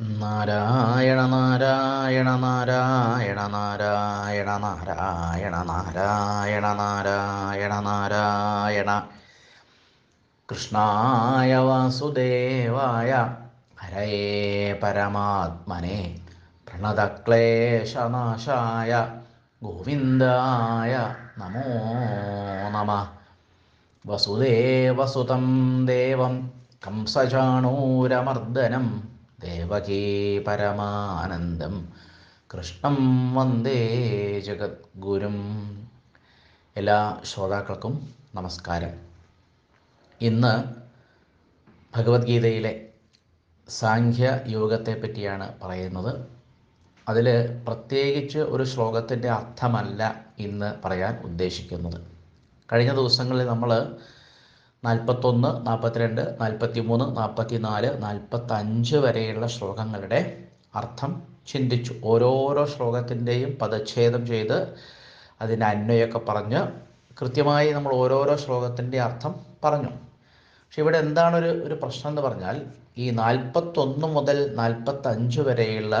നാരായണ നാരായണ നാരായണ നാരായണ നാരായണ നാരായണ നാരായണ നാരായണ. കൃഷ്ണായ വാസുദേവായ ഹരയേ പരമാത്മനെ. പ്രണതക്ലേശനാശായ ഗോവിന്ദായ നമോ നമ. വസുദേവസുതം ദേവം കംസചാണൂരമർദ്ദനം. ദേവകീ പരമാനന്ദം. കൃഷ്ണം വന്ദേ ജഗദ്ഗുരും. എല്ലാ ശ്രോതാക്കൾക്കും നമസ്കാരം. ഇന്ന് ഭഗവത്ഗീതയിലെ സാഖ്യ യോഗത്തെ പറ്റിയാണ് പറയുന്നത്. അതിൽ പ്രത്യേകിച്ച് ഒരു ശ്ലോകത്തിന്റെ അർത്ഥമല്ല ഇന്ന് പറയാൻ ഉദ്ദേശിക്കുന്നത്. കഴിഞ്ഞ ദിവസങ്ങളിൽ നമ്മൾ നാൽപ്പത്തൊന്ന് നാൽപ്പത്തിരണ്ട് നാൽപ്പത്തി മൂന്ന് നാൽപ്പത്തി നാല് നാൽപ്പത്തഞ്ച് വരെയുള്ള ശ്ലോകങ്ങളുടെ അർത്ഥം ചിന്തിച്ചു. ഓരോരോ ശ്ലോകത്തിന്റെയും പദച്ഛേദം ചെയ്ത് അതിന്റെ അന്വയമൊക്കെ പറഞ്ഞ് കൃത്യമായി നമ്മൾ ഓരോരോ ശ്ലോകത്തിന്റെ അർത്ഥം പറഞ്ഞു. പക്ഷെ ഇവിടെ എന്താണ് ഒരു ഒരു പ്രശ്നം എന്ന് പറഞ്ഞാൽ ഈ നാൽപ്പത്തൊന്ന് മുതൽ നാൽപ്പത്തഞ്ച് വരെയുള്ള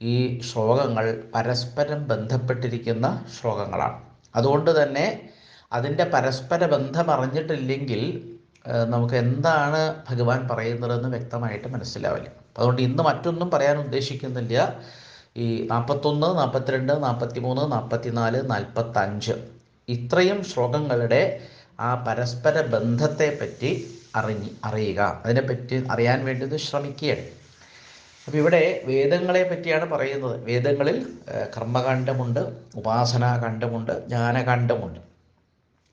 ഈ ശ്ലോകങ്ങൾ പരസ്പരം ബന്ധപ്പെട്ടിരിക്കുന്ന ശ്ലോകങ്ങളാണ്. അതുകൊണ്ട് തന്നെ അതിന്റെ പരസ്പര ബന്ധം അറിഞ്ഞിട്ടില്ലെങ്കിൽ നമുക്ക് എന്താണ് ഭഗവാൻ പറയുന്നതെന്ന് വ്യക്തമായിട്ട് മനസ്സിലാവില്ല. അതുകൊണ്ട് ഇന്ന് മറ്റൊന്നും പറയാൻ ഉദ്ദേശിക്കുന്നില്ല. ഈ നാൽപ്പത്തൊന്ന് നാൽപ്പത്തിരണ്ട് നാൽപ്പത്തി മൂന്ന് നാൽപ്പത്തി നാല് നാൽപ്പത്തഞ്ച് ഇത്രയും ശ്ലോകങ്ങളുടെ ആ പരസ്പര ബന്ധത്തെ പറ്റി അറിഞ്ഞ് അറിയുക. അതിനെപ്പറ്റി അറിയാൻ വേണ്ടി ശ്രമിക്കുകയാണ്. അപ്പോൾ ഇവിടെ വേദങ്ങളെ പറ്റിയാണ് പറയുന്നത്. വേദങ്ങളിൽ കർമ്മകാന്ഡമുണ്ട് ഉപാസനാകാന്ഡമുണ്ട് ജ്ഞാനകാന്ഡമുണ്ട്.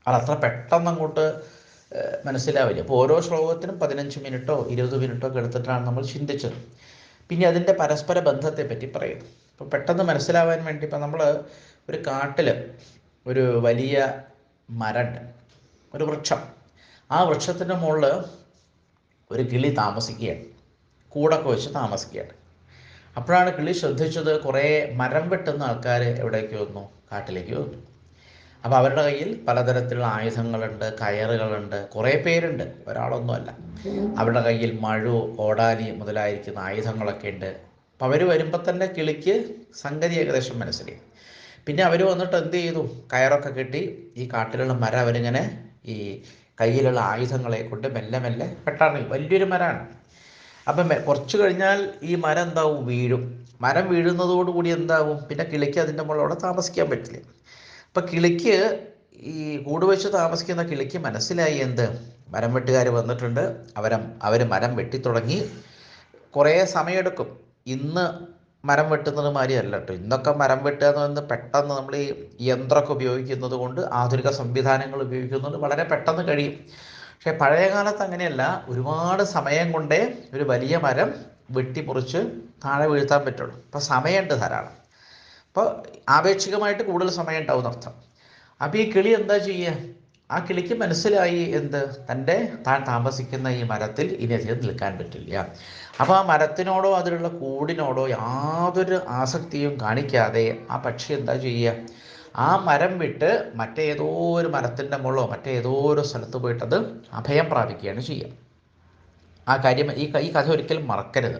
അതത്ര പെട്ടെന്ന് അങ്ങോട്ട് മനസ്സിലാവില്ല. അപ്പോൾ ഓരോ ശ്ലോകത്തിനും പതിനഞ്ച് മിനിറ്റോ ഇരുപത് മിനിറ്റോ ഒക്കെ എടുത്തിട്ടാണ് നമ്മൾ ചിന്തിച്ചത്. പിന്നെ അതിന്റെ പരസ്പര ബന്ധത്തെ പറ്റി പറയുന്നു. ഇപ്പോൾ പെട്ടെന്ന് മനസ്സിലാവാൻ വേണ്ടി ഇപ്പം നമ്മൾ ഒരു കാട്ടിൽ ഒരു വലിയ മരണ്ട് ഒരു വൃക്ഷം. ആ വൃക്ഷത്തിന്റെ മുകളിൽ ഒരു കിളി താമസിക്കുകയാണ്. കൂടൊക്കെ വെച്ച് താമസിക്കുകയാണ്. അപ്പോഴാണ് കിളി ശ്രദ്ധിച്ചത് കുറേ മരം വെട്ടുന്ന ആൾക്കാർ എവിടേക്ക് വന്നു? കാട്ടിലേക്ക് വന്നു. അപ്പോൾ അവരുടെ കയ്യിൽ പലതരത്തിലുള്ള ആയുധങ്ങളുണ്ട് കയറുകളുണ്ട് കുറേ പേരുണ്ട്. ഒരാളൊന്നുമല്ല. അവരുടെ കയ്യിൽ മഴു ഓടാലി മുതലായിരിക്കുന്ന ആയുധങ്ങളൊക്കെ ഉണ്ട്. അപ്പോൾ അവർ വരുമ്പോൾ തന്നെ കിളിക്ക് സംഗതി ഏകദേശം മനസ്സിലായി. പിന്നെ അവർ വന്നിട്ട് എന്ത് ചെയ്തു? കയറൊക്കെ കെട്ടി ഈ കാട്ടിലുള്ള മരം അവരിങ്ങനെ ഈ കയ്യിലുള്ള ആയുധങ്ങളെ കൊണ്ട് മെല്ലെ മെല്ലെ പെട്ടാണ് വലിയൊരു മരമാണ് അപ്പം കുറച്ച് കഴിഞ്ഞാൽ ഈ മരം എന്താവും? വീഴും. മരം വീഴുന്നതോടുകൂടി എന്താവും? പിന്നെ കിളിക്ക് അതിന്റെ മുകളിൽ അവിടെ താമസിക്കാൻ പറ്റില്ല. അപ്പം കിളിക്ക് ഈ കൂട് വെച്ച് താമസിക്കുന്ന കിളിക്ക് മനസ്സിലായി എന്ത്? മരം വെട്ടുകാർ വന്നിട്ടുണ്ട്. അവരം അവർ മരം വെട്ടിത്തുടങ്ങി കുറേ സമയമെടുക്കും ഇന്ന് മരം വെട്ടുന്നത് മാതിരിയല്ല കേട്ടോ. ഇന്നൊക്കെ മരം വെട്ടുക എന്ന് പറയുന്നത് പെട്ടെന്ന് നമ്മൾ ഈ യന്ത്രമൊക്കെ ഉപയോഗിക്കുന്നത് കൊണ്ട് ആധുനിക സംവിധാനങ്ങൾ ഉപയോഗിക്കുന്നത് വളരെ പെട്ടെന്ന് കഴിയും. പക്ഷേ പഴയ കാലത്ത് അങ്ങനെയല്ല. ഒരുപാട് സമയം കൊണ്ടേ ഒരു വലിയ മരം വെട്ടിമുറിച്ച് താഴെ വീഴ്ത്താൻ പറ്റുള്ളൂ. അപ്പം സമയമുണ്ട് ധാരാളം. അപ്പോൾ ആപേക്ഷികമായിട്ട് കൂടുതൽ സമയം ഉണ്ടാവും അർത്ഥം അപ്പോൾ ഈ കിളി എന്താ ചെയ്യുക ആ കിളിക്ക് മനസ്സിലായി എന്ത്? തന്റെ താൻ താമസിക്കുന്ന ഈ മരത്തിൽ ഇനി അധികം നിൽക്കാൻ പറ്റില്ല. അപ്പോൾ ആ മരത്തിനോടോ അതിലുള്ള കൂടിനോടോ യാതൊരു ആസക്തിയും കാണിക്കാതെ ആ പക്ഷി എന്താ ചെയ്യുക ആ മരം വിട്ട് മറ്റേതോ ഒരു മരത്തിന്റെ മുകളോ മറ്റേതോ ഒരു സ്ഥലത്ത് പോയിട്ടത് അഭയം പ്രാപിക്കുകയാണ് ചെയ്യുക. ആ കാര്യം ഈ ഈ കഥ ഒരിക്കലും മറക്കരുത്.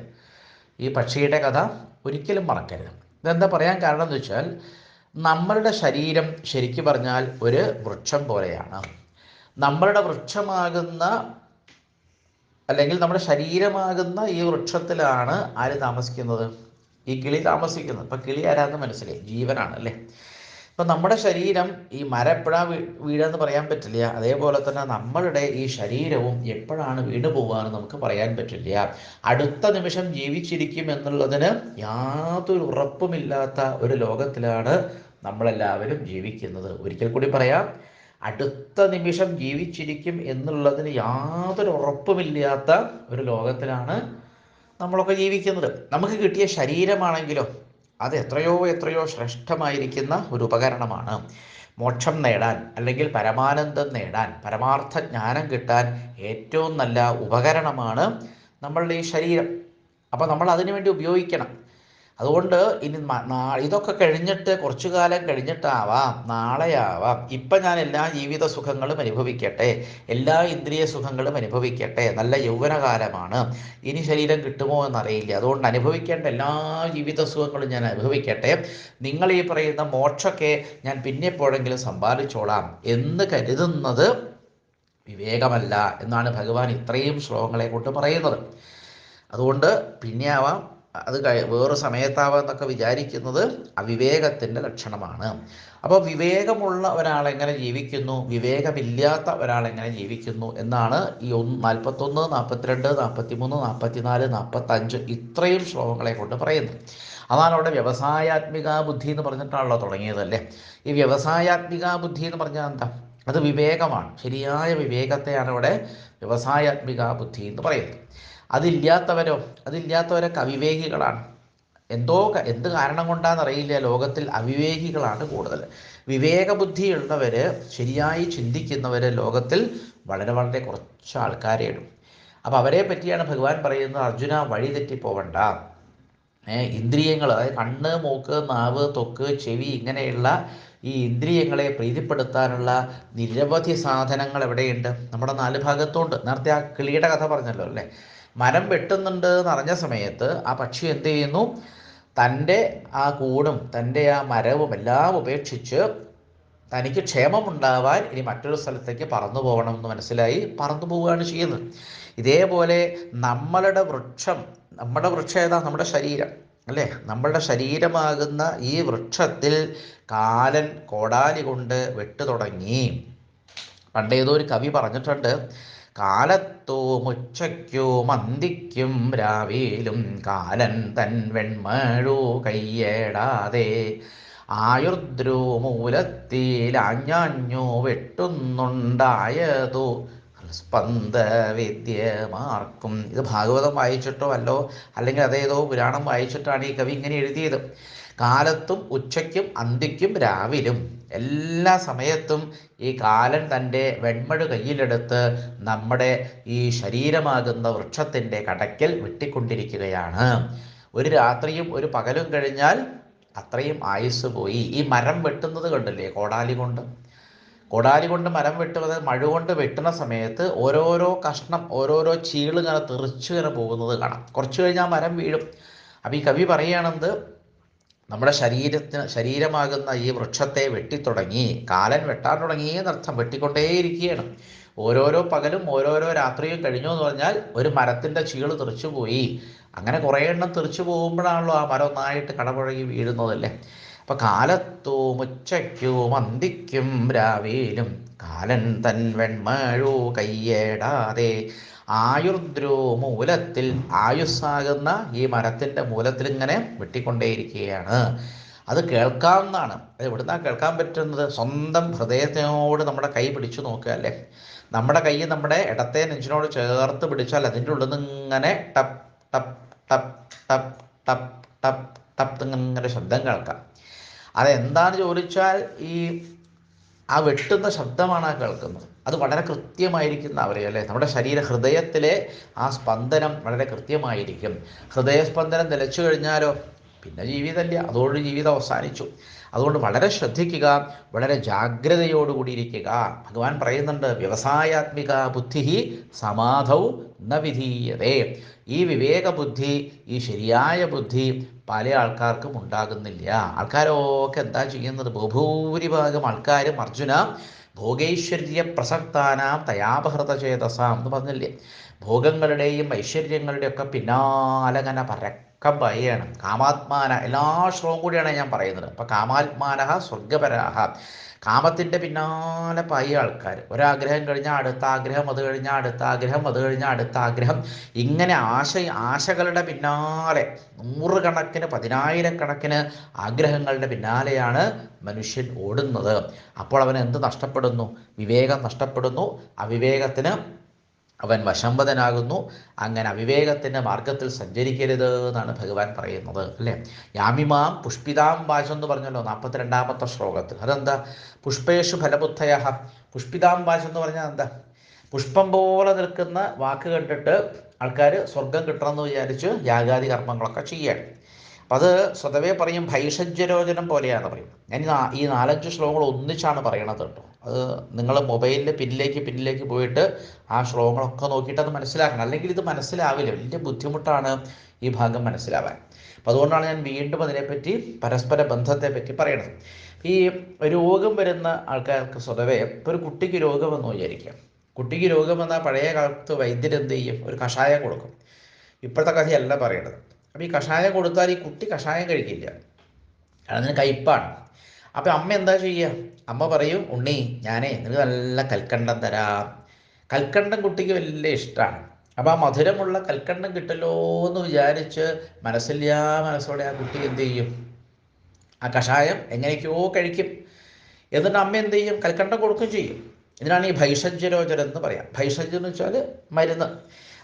ഈ പക്ഷിയുടെ കഥ ഒരിക്കലും മറക്കരുത്. ഇതെന്താ പറയാൻ കാരണം എന്ന് വെച്ചാൽ നമ്മളുടെ ശരീരം ശരിക്കും പറഞ്ഞാൽ ഒരു വൃക്ഷം പോലെയാണ്. നമ്മളുടെ വൃക്ഷമാകുന്ന അല്ലെങ്കിൽ നമ്മുടെ ശരീരമാകുന്ന ഈ വൃക്ഷത്തിലാണ് ആര് താമസിക്കുന്നത്? ഈ കിളി താമസിക്കുന്നത്. അപ്പം കിളി ആരാന്ന് മനസ്സിലായി? ജീവനാണ് അല്ലേ? ഇപ്പം നമ്മുടെ ശരീരം ഈ മരം എപ്പോഴാണ് വീ വീഴാന്ന് പറയാൻ പറ്റില്ല. അതേപോലെ തന്നെ നമ്മളുടെ ഈ ശരീരവും എപ്പോഴാണ് വീണു പോകാന്ന് നമുക്ക് പറയാൻ പറ്റില്ല. അടുത്ത നിമിഷം ജീവിച്ചിരിക്കും എന്നുള്ളതിന് യാതൊരു ഉറപ്പുമില്ലാത്ത ഒരു ലോകത്തിലാണ് നമ്മളെല്ലാവരും ജീവിക്കുന്നത്. ഒരിക്കൽ കൂടി പറയാം. അടുത്ത നിമിഷം ജീവിച്ചിരിക്കും എന്നുള്ളതിന് യാതൊരു ഉറപ്പുമില്ലാത്ത ഒരു ലോകത്തിലാണ് നമ്മളൊക്കെ ജീവിക്കുന്നത്. നമുക്ക് കിട്ടിയ ശരീരമാണെങ്കിലോ അത് എത്രയോ എത്രയോ ശ്രേഷ്ഠമായിരിക്കുന്ന ഒരു ഉപകരണമാണ്. മോക്ഷം നേടാൻ അല്ലെങ്കിൽ പരമാനന്ദം നേടാൻ പരമാർത്ഥ ജ്ഞാനം കിട്ടാൻ ഏറ്റവും നല്ല ഉപകരണമാണ് നമ്മളുടെ ഈ ശരീരം. അപ്പോൾ നമ്മൾ അതിനു വേണ്ടി ഉപയോഗിക്കണം. അതുകൊണ്ട് ഇനി ഇതൊക്കെ കഴിഞ്ഞിട്ട് കുറച്ചു കാലം കഴിഞ്ഞിട്ടാവാം നാളെയാവാം. ഇപ്പം ഞാൻ എല്ലാ ജീവിത സുഖങ്ങളും അനുഭവിക്കട്ടെ എല്ലാ ഇന്ദ്രിയ സുഖങ്ങളും അനുഭവിക്കട്ടെ. നല്ല യൗവനകാലമാണ്. ഇനി ശരീരം കിട്ടുമോ എന്നറിയില്ല. അതുകൊണ്ട് അനുഭവിക്കേണ്ട എല്ലാ ജീവിത സുഖങ്ങളും ഞാൻ അനുഭവിക്കട്ടെ. നിങ്ങൾ ഈ പറയുന്ന മോക്ഷൊക്കെ ഞാൻ പിന്നെ എപ്പോഴെങ്കിലും സമ്പാദിച്ചോളാം എന്ന് കരുതുന്നത് വിവേകമല്ല എന്നാണ് ഭഗവാൻ ഇത്രയും ശ്ലോകങ്ങളെ കൊണ്ട് പറയുന്നത്. അതുകൊണ്ട് പിന്നെ ആവാം. അത് കഴി വേറെ സമയത്താവാം എന്നൊക്കെ വിചാരിക്കുന്നത് അവിവേകത്തിന്റെ ലക്ഷണമാണ്. അപ്പോൾ വിവേകമുള്ള ഒരാൾ എങ്ങനെ ജീവിക്കുന്നു? വിവേകമില്ലാത്ത ഒരാൾ എങ്ങനെ ജീവിക്കുന്നു? എന്നാണ് ഈ ഒന്ന് നാൽപ്പത്തൊന്ന് നാൽപ്പത്തിരണ്ട് നാൽപ്പത്തിമൂന്ന് നാൽപ്പത്തിനാല് നാൽപ്പത്തഞ്ച് ഇത്രയും ശ്ലോകങ്ങളെ കൊണ്ട് പറയുന്നത്. അതാണ് അവിടെ വ്യവസായാത്മിക ബുദ്ധി എന്ന് പറഞ്ഞിട്ടാണല്ലോ തുടങ്ങിയതല്ലേ ഈ വ്യവസായാത്മിക ബുദ്ധി എന്ന് പറഞ്ഞാൽ എന്താ? അത് വിവേകമാണ്. ശരിയായ വിവേകത്തെയാണ് ഇവിടെ വ്യവസായാത്മിക ബുദ്ധി എന്ന് പറയുന്നത്. അതില്ലാത്തവരോ അതില്ലാത്തവരൊക്കെ അവിവേകികളാണ് എന്തോ എന്ത് കാരണം കൊണ്ടാണെന്നറിയില്ല. ലോകത്തിൽ അവിവേകികളാണ് കൂടുതൽ. വിവേകബുദ്ധിയുള്ളവർ ശരിയായി ചിന്തിക്കുന്നവർ ലോകത്തിൽ വളരെ വളരെ കുറച്ച് ആൾക്കാരെ ഇടും. അപ്പോൾ അവരെ പറ്റിയാണ് ഭഗവാൻ പറയുന്നത്. അർജുന വഴി തെറ്റിപ്പോവണ്ട. ഇന്ദ്രിയങ്ങൾ അതായത് കണ്ണ് മൂക്ക് നാവ് തൊക്ക് ചെവി ഇങ്ങനെയുള്ള ഈ ഇന്ദ്രിയങ്ങളെ പ്രീതിപ്പെടുത്താനുള്ള നിരവധി സാധനങ്ങൾ എവിടെയുണ്ട്? നമ്മുടെ നാല് ഭാഗത്തുണ്ട്. നേരത്തെ ആ കിളിയുടെ കഥ പറഞ്ഞല്ലോ അല്ലേ? മരം വെട്ടുന്നുണ്ട് എന്ന് അറിഞ്ഞ സമയത്ത് ആ പക്ഷി എന്ത് ചെയ്യുന്നു? തന്റെ ആ കൂടും തന്റെ ആ മരവും എല്ലാം ഉപേക്ഷിച്ച് തനിക്ക് ക്ഷേമമുണ്ടാവാൻ ഇനി മറ്റൊരു സ്ഥലത്തേക്ക് പറന്നു പോകണം എന്ന് മനസ്സിലായി പറന്നു പോവുകയാണ് ചെയ്യുന്നത്. ഇതേപോലെ നമ്മളുടെ വൃക്ഷം നമ്മുടെ വൃക്ഷം ഏതാ? നമ്മുടെ ശരീരം അല്ലേ? നമ്മളുടെ ശരീരമാകുന്ന ഈ വൃക്ഷത്തിൽ കാലൻ കോടാലി കൊണ്ട് വെട്ടു തുടങ്ങി പണ്ടേതോ ഒരു കവി പറഞ്ഞിട്ടുണ്ട് കാലത്തും മുച്ചയ്ക്കോ മന്തിക്കും രാവിലും കാലൻ തൻ വെൺമഴോ കയ്യേടാതെ. ആയുർദ്രോ മൂലത്തിലാഞ്ഞാഞ്ഞോ വെട്ടുന്നുണ്ടായതോ? സ്പന്ദ വിദ്യമാർക്കും ഇത് ഭാഗവതം വായിച്ചിട്ടോ അല്ലോ? അല്ലെങ്കിൽ അതേതോ പുരാണം വായിച്ചിട്ടാണ് ഈ കവി ഇങ്ങനെ എഴുതിയത്. കാലത്തും ഉച്ചയ്ക്കും അന്തിക്കും രാവിലും. എല്ലാ സമയത്തും ഈ കാലൻ തന്റെ വെൺമഴ കയ്യിലെടുത്ത് നമ്മുടെ ഈ ശരീരമാകുന്ന വൃക്ഷത്തിന്റെ കടയ്ക്കൽ വെട്ടിക്കൊണ്ടിരിക്കുകയാണ്. ഒരു രാത്രിയും ഒരു പകലും കഴിഞ്ഞാൽ അത്രയും ആയുസ് പോയി. ഈ മരം വെട്ടുന്നത് കണ്ടില്ലേ? കോടാലി കൊണ്ട്. കോടാലി കൊണ്ട് മരം വെട്ടുന്നത് മഴ കൊണ്ട് വെട്ടുന്ന സമയത്ത് ഓരോരോ കഷ്ണം ഓരോരോ ചീളിങ്ങനെ തെറിച്ചു ഇങ്ങനെ പോകുന്നത് കാണാം. കുറച്ച് കഴിഞ്ഞാൽ മരം വീഴും. അപ്പം ഈ കവി പറയുകയാണെന്ത്? നമ്മുടെ ശരീരത്തിന് ശരീരമാകുന്ന ഈ വൃക്ഷത്തെ വെട്ടിത്തുടങ്ങി കാലൻ വെട്ടാൻ തുടങ്ങി എന്നർത്ഥം വെട്ടിക്കൊണ്ടേയിരിക്കുകയാണ്. ഓരോരോ പകലും ഓരോരോ രാത്രിയും കഴിഞ്ഞു എന്ന് പറഞ്ഞാൽ ഒരു മരത്തിന്റെ ചീൾ തെറിച്ചു പോയി. അങ്ങനെ കുറേ എണ്ണം തെറിച്ചു പോകുമ്പോഴാണല്ലോ ആ മരം ഒന്നായിട്ട് കടപുഴകി വീഴുന്നതല്ലേ? അപ്പം കാലത്തും ഉച്ചയ്ക്കും അന്തിക്കും രാവിലും കാലൻ തൻ വെൺമഴു കയ്യേടാതെ ആയുർദ്രോ മൂലത്തിൽ ആയുസ്സാകുന്ന ഈ മരത്തിന്റെ മൂലത്തിൽ ഇങ്ങനെ വെട്ടിക്കൊണ്ടേയിരിക്കുകയാണ്. അത് കേൾക്കാവുന്നതാണ്. അത് എവിടുന്നാണ് കേൾക്കാൻ പറ്റുന്നത്? സ്വന്തം ഹൃദയത്തിനോട് നമ്മുടെ കൈ പിടിച്ചു നോക്കുക അല്ലേ? നമ്മുടെ കൈ നമ്മുടെ ഇടത്തെ നെഞ്ചിനോട് ചേർത്ത് പിടിച്ചാൽ അതിന്റെ ഉള്ളിൽ നിന്ന് ഇങ്ങനെ ടപ് ടപ് ടപ് ടപ് ടപ്പ് ടപ്പ് ടപ്പ് ഇങ്ങനെ ശബ്ദം കേൾക്കാം. അതെന്താണ് ചോദിച്ചാൽ ഈ ആ വെട്ടുന്ന ശബ്ദമാണ് ആ കേൾക്കുന്നത്. അത് വളരെ കൃത്യമായിരിക്കുന്ന അവരെ അല്ലേ? നമ്മുടെ ശരീര ഹൃദയത്തിലെ ആ സ്പന്ദനം വളരെ കൃത്യമായിരിക്കും. ഹൃദയസ്പന്ദനം നിലച്ചു കഴിഞ്ഞാലോ? പിന്നെ ജീവിതമില്ല. അതോട് ജീവിതം അവസാനിച്ചു. അതുകൊണ്ട് വളരെ ശ്രദ്ധിക്കുക വളരെ ജാഗ്രതയോടുകൂടി ഇരിക്കുക ഭഗവാൻ പറയുന്നുണ്ട് വ്യവസായാത്മിക ബുദ്ധി സമാധൗ ന വിധീയതേ. ഈ വിവേക ബുദ്ധി ഈ ശരിയായ ബുദ്ധി പല ആൾക്കാർക്കും ഉണ്ടാകുന്നില്ല. ആൾക്കാരൊക്കെ എന്താ ചെയ്യുന്നത്? ബഹുഭൂരിഭാഗം ആൾക്കാരും അർജുന ഭോഗൈശ്വര്യ പ്രസക്താനാം തയാപഹൃത ചേതസാം എന്ന് പറഞ്ഞില്ലേ? ഭോഗങ്ങളുടെയും ഐശ്വര്യങ്ങളുടെയും ഒക്കെ പിന്നാലങ്ങനെ പരക്കം. പറയുകയാണ് കാമാത്മാന എല്ലാ ശ്ലോകം കൂടിയാണ് ഞാൻ പറയുന്നത്. അപ്പം കാമാത്മാന സ്വർഗപരാഹ കാമത്തിന്റെ പിന്നാലെ പായ ആൾക്കാർ ഒരാഗ്രഹം കഴിഞ്ഞാൽ അടുത്ത ആഗ്രഹം അത് കഴിഞ്ഞാൽ അടുത്ത ആഗ്രഹം അത് കഴിഞ്ഞാൽ അടുത്ത ആഗ്രഹം. ഇങ്ങനെ ആശ ആശകളുടെ പിന്നാലെ നൂറുകണക്കിന് പതിനായിരക്കണക്കിന് ആഗ്രഹങ്ങളുടെ പിന്നാലെയാണ് മനുഷ്യൻ ഓടുന്നത്. അപ്പോൾ അവൻ എന്ത് നഷ്ടപ്പെടുന്നു? വിവേകം നഷ്ടപ്പെടുന്നു. അവിവേകത്തിന് അവൻ വശംബതനാകുന്നു അങ്ങനെ അവിവേകത്തിന്റെ മാർഗത്തിൽ സഞ്ചരിക്കരുത് എന്നാണ് ഭഗവാൻ പറയുന്നത് അല്ലേ? യാമിമാം പുഷ്പിതാം വാശം എന്ന് പറഞ്ഞല്ലോ നാൽപ്പത്തിരണ്ടാമത്തെ ശ്ലോകത്തിൽ. അതെന്താ? പുഷ്പേഷു ഫലബുദ്ധയ പുഷ്പിതാം വാശം എന്ന് പറഞ്ഞാൽ എന്താ? പുഷ്പം പോലെ നിൽക്കുന്ന വാക്ക് കണ്ടിട്ട് ആൾക്കാർ സ്വർഗം കിട്ടണമെന്ന് വിചാരിച്ച് യാഗാദി കർമ്മങ്ങളൊക്കെ ചെയ്യാണ് അപ്പം അത് സ്വതവേ പറയും ഭൈഷജ്യരോചനം പോലെയാണ് പറയും ഞാൻ ഈ നാലഞ്ച് ശ്ലോകങ്ങൾ ഒന്നിച്ചാണ് പറയണത് കേട്ടോ. അത് നിങ്ങൾ മൊബൈലിന്റെ പിന്നിലേക്ക് പിന്നിലേക്ക് പോയിട്ട് ആ ശ്ലോകങ്ങളൊക്കെ നോക്കിയിട്ട് അത് മനസ്സിലാക്കണം. അല്ലെങ്കിൽ ഇത് മനസ്സിലാവില്ല. വലിയ ബുദ്ധിമുട്ടാണ് ഈ ഭാഗം മനസ്സിലാവാൻ. അപ്പം അതുകൊണ്ടാണ് ഞാൻ വീണ്ടും അതിനെപ്പറ്റി പരസ്പര ബന്ധത്തെ പറ്റി പറയണത്. ഈ രോഗം വരുന്ന ആൾക്കാർക്ക് സ്വതവേ ഇപ്പോൾ ഒരു കുട്ടിക്ക് രോഗം വന്നു വിചാരിക്കാം കുട്ടിക്ക് രോഗം വന്നാൽ പഴയ കാലത്ത് വൈദ്യരെന്ത് ചെയ്യും? ഒരു കഷായം കൊടുക്കും. ഇപ്പോഴത്തെ കഥയല്ല പറയണത്. അപ്പോൾ ഈ കഷായം കൊടുത്താൽ ഈ കുട്ടി കഷായം കഴിക്കില്ല. അതിന് കയ്പ്പാണ് അപ്പം അമ്മ എന്താ ചെയ്യുക അമ്മ പറയും ഉണ്ണി ഞാനേ നിനക്ക് നല്ല കൽക്കണ്ടം തരാം. കൽക്കണ്ടം കുട്ടിക്ക് വലിയ ഇഷ്ടമാണ് അപ്പോൾ ആ മധുരമുള്ള കൽക്കണ്ടം കിട്ടല്ലോ എന്ന് വിചാരിച്ച് മനസ്സില്ലാ മനസ്സോടെ ആ കുട്ടി എന്ത് ചെയ്യും? ആ കഷായം എങ്ങനെയൊക്കെയോ കഴിക്കും. എന്നിട്ട് അമ്മ എന്ത് ചെയ്യും? കൽക്കണ്ടം കൊടുക്കുകയും ചെയ്യും. ഇതിനാണ് ഈ ഭൈഷജ്യരോചനം എന്ന് പറയാം. ഭൈഷജ്യം എന്ന് വെച്ചാൽ മരുന്ന്.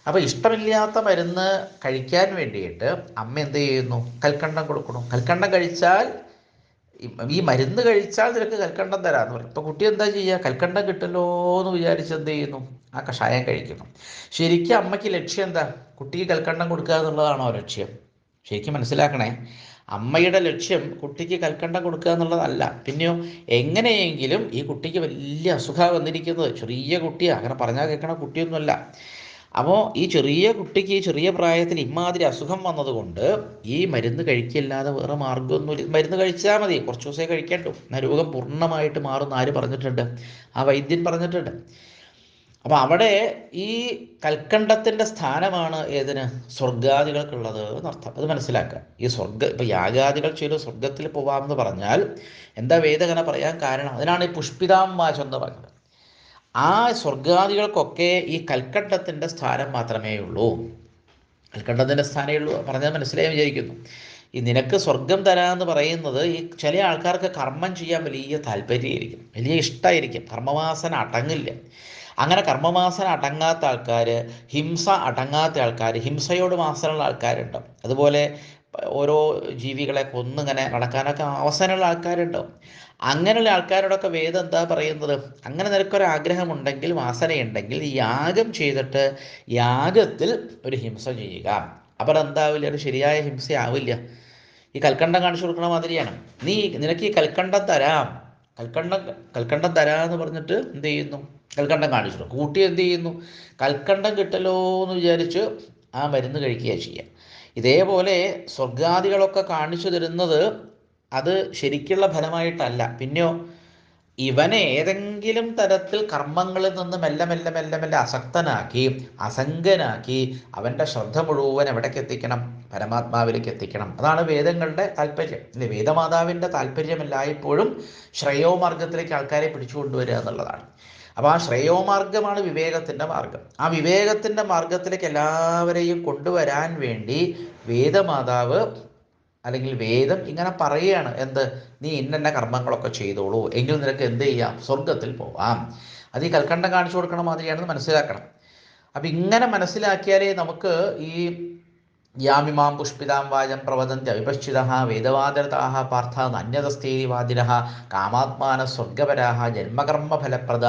അപ്പോൾ ഇഷ്ടമില്ലാത്ത മരുന്ന് കഴിക്കാൻ വേണ്ടിയിട്ട് അമ്മ എന്ത് ചെയ്യുന്നു? കൽക്കണ്ടം കൊടുക്കണം കൽക്കണ്ടം കഴിച്ചാൽ ഈ- മരുന്ന് കഴിച്ചാൽ നിനക്ക് കൽക്കണ്ടം തരാമെന്ന് പറയും. ഇപ്പോൾ കുട്ടി എന്താ ചെയ്യുക കൽക്കണ്ടം കിട്ടല്ലോ എന്ന് വിചാരിച്ച് എന്ത് ചെയ്യുന്നു? ആ കഷായം കഴിക്കുന്നു. ശരിക്കും അമ്മയ്ക്ക് ലക്ഷ്യം എന്താ? കുട്ടിക്ക് കൽക്കണ്ടം കൊടുക്കുക എന്നുള്ളതാണോ ലക്ഷ്യം? ശരിക്കും മനസ്സിലാക്കണേ. അമ്മയുടെ ലക്ഷ്യം കുട്ടിക്ക് കൽക്കണ്ടം കൊടുക്കുക എന്നുള്ളതല്ല. പിന്നെയോ എങ്ങനെയെങ്കിലും ഈ കുട്ടിക്ക് വലിയ അസുഖമാണ് വന്നിരിക്കുന്നത് ചെറിയ കുട്ടിയാണ് അങ്ങനെ പറഞ്ഞാൽ കേൾക്കണ കുട്ടിയൊന്നുമല്ല. അപ്പോൾ ഈ ചെറിയ കുട്ടിക്ക് ഈ ചെറിയ പ്രായത്തിൽ ഇമാതിരി അസുഖം വന്നതുകൊണ്ട് ഈ മരുന്ന് കഴിക്കില്ലാതെ വേറെ മാർഗമൊന്നുമില്ല. മരുന്ന് കഴിച്ചാൽ മതി. കുറച്ച് ദിവസമേ കഴിക്കേണ്ടു. എന്നാൽ രോഗം പൂർണമായിട്ട് മാറുന്ന ആര് പറഞ്ഞിട്ടുണ്ട്? ആ വൈദ്യൻ പറഞ്ഞിട്ടുണ്ട്. അപ്പോൾ അവിടെ ഈ കൽക്കണ്ടത്തിന്റെ സ്ഥാനമാണ് ഏതിന്? സ്വർഗാദികൾക്കുള്ളത് എന്നർത്ഥം അത് മനസ്സിലാക്കുക. ഈ സ്വർഗ ഇപ്പോൾ യാഗാദികൾ ചെയ്ത് സ്വർഗത്തിൽ പോവാമെന്ന് പറഞ്ഞാൽ എന്താ വേദഗന പറയാൻ കാരണം? അതിനാണ് ഈ പുഷ്പിതാം വാചം എന്ന് പറഞ്ഞത്. ആ സ്വർഗാദികൾക്കൊക്കെ ഈ കൽക്കണ്ടത്തിന്റെ സ്ഥാനം മാത്രമേ ഉള്ളൂ. കൽക്കണ്ടത്തിന്റെ സ്ഥാനമേ ഉള്ളൂ പറഞ്ഞാൽ മനസ്സിലായി വിചാരിക്കുന്നു. ഈ നിനക്ക് സ്വർഗം തരാമെന്ന് പറയുന്നത് ഈ ചില ആൾക്കാർക്ക് കർമ്മം ചെയ്യാൻ വലിയ താല്പര്യമായിരിക്കും. വലിയ ഇഷ്ടമായിരിക്കും കർമ്മവാസന അടങ്ങില്ല. അങ്ങനെ കർമ്മവാസന അടങ്ങാത്ത ആൾക്കാർ ഹിംസ അടങ്ങാത്ത ആൾക്കാർ ഹിംസയോട് വാസനയുള്ള ആൾക്കാരുണ്ട് അതുപോലെ ഓരോ ജീവികളെ കൊന്നിങ്ങനെ നടക്കാനൊക്കെ അവസാനമുള്ള ആൾക്കാരുണ്ടാവും. അങ്ങനെയുള്ള ആൾക്കാരോടൊക്കെ വേദം എന്താ പറയുന്നത്? അങ്ങനെ നിനക്കൊരു ആഗ്രഹമുണ്ടെങ്കിൽ വാസനയുണ്ടെങ്കിൽ യാഗം ചെയ്തിട്ട് യാഗത്തിൽ ഒരു ഹിംസ ചെയ്യുക. അപ്പോൾ എന്താവില്ല? ഒരു ശരിയായ ഹിംസയാവില്ല. ഈ കൽക്കണ്ടം കാണിച്ചു കൊടുക്കണ മാതിരിയാണ്. നീ നിനക്ക് ഈ കൽക്കണ്ടം തരാം. കൽക്കണ്ടം കൽക്കണ്ടം എന്ന് പറഞ്ഞിട്ട് എന്ത് ചെയ്യുന്നു? കൽക്കണ്ടം കാണിച്ചു. കൂട്ടി എന്ത് ചെയ്യുന്നു? കൽക്കണ്ടം കിട്ടലോ എന്ന് വിചാരിച്ച് ആ മരുന്ന് കഴിക്കുക ചെയ്യുക. ഇതേപോലെ സ്വർഗാദികളൊക്കെ കാണിച്ചു തരുന്നത് അത് ശരിക്കുള്ള ഫലമായിട്ടല്ല. പിന്നെയോ ഇവനെ ഏതെങ്കിലും തരത്തിൽ കർമ്മങ്ങളിൽ നിന്ന് മെല്ലെ മെല്ലെ മെല്ലെ മെല്ലെ അസക്തനാക്കി അസംഗനാക്കി അവന്റെ ശ്രദ്ധ മുഴുവൻ എവിടേക്ക് എത്തിക്കണം? പരമാത്മാവിലേക്ക് എത്തിക്കണം. അതാണ് വേദങ്ങളുടെ താല്പര്യം. അല്ലെ വേദമാതാവിന്റെ താല്പര്യം ശ്രേയോ ശ്രേയോമാർഗത്തിലേക്ക് ആൾക്കാരെ പിടിച്ചു കൊണ്ടുവരിക എന്നുള്ളതാണ്. അപ്പോൾ ആ ശ്രേയോമാർഗമാണ് വിവേകത്തിന്റെ മാർഗം. ആ വിവേകത്തിന്റെ മാർഗത്തിലേക്ക് എല്ലാവരെയും കൊണ്ടുവരാൻ വേണ്ടി വേദമാതാവ് അല്ലെങ്കിൽ വേദം ഇങ്ങനെ പറയുകയാണ്. എന്ത്? നീ ഇന്ന കർമ്മങ്ങളൊക്കെ ചെയ്തോളൂ. എങ്കിൽ നിനക്ക് എന്ത് ചെയ്യാം? സ്വർഗത്തിൽ പോവാം. അത് ഈ കൽക്കണ്ടം കാണിച്ചു കൊടുക്കണ മാതിരിയാണെന്ന് മനസ്സിലാക്കണം. അപ്പം ഇങ്ങനെ മനസ്സിലാക്കിയാലേ നമുക്ക് ഈ യാമിമാം പുഷ്പിതാം വാചം പ്രവദന്തി അവിപശ്ചിത വേദവാദരതാഹ പാർത്ഥ നന്യതസ്ഥേരി വാദിന കാമാത്മാന സ്വർഗപരാഹ ജന്മകർമ്മഫലപ്രദ